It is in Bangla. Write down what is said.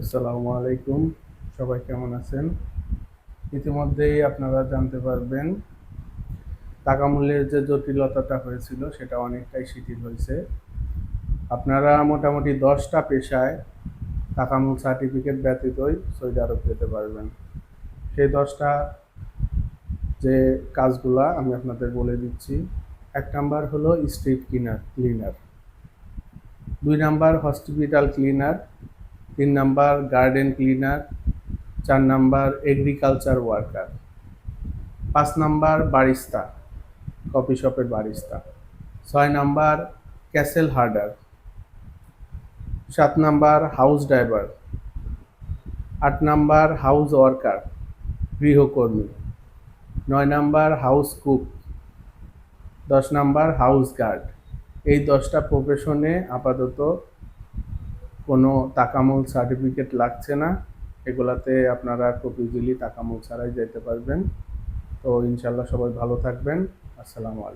আসসালামু আলাইকুম। সবাই কেমন আছেন? ইতিমধ্যেই আপনারা জানতে পারবেন, টাকা মূল্যের যে জটিলতাটা হয়েছিল সেটা অনেকটাই শিথিল হয়েছে। আপনারা মোটামুটি দশটা পেশায় টাকা মূল সার্টিফিকেট ব্যতীতই সৌদি আরব পেতে পারবেন। সেই দশটা যে কাজগুলা আমি আপনাদের বলে দিচ্ছি, এক নাম্বার হলো স্ট্রিট ক্লিনার ক্লিনার দুই নাম্বার হসপিটাল ক্লিনার তিন নাম্বার গার্ডেন ক্লিনার চার নাম্বার এগ্রিকালচার ওয়ার্কার পাঁচ নাম্বার বারিস্তা কফি শপের বারিস্তা ছয় নাম্বার ক্যাসেল হার্ডার সাত নাম্বার হাউস ড্রাইভার আট নাম্বার হাউস ওয়ার্কার গৃহকর্মী, নয় নাম্বার হাউস কুক দশ নাম্বার হাউস গার্ড এই দশটা প্রফেশনে আপাতত কোনো তাকামূল সার্টিফিকেট লাগছে না, এগুলাতে আপনারা খুব ইজিলি তাকামূল ছাড়াই যেতে পারবেন। তো ইনশাল্লাহ সবাই ভালো থাকবেন। আসসালামু আলাইকুম।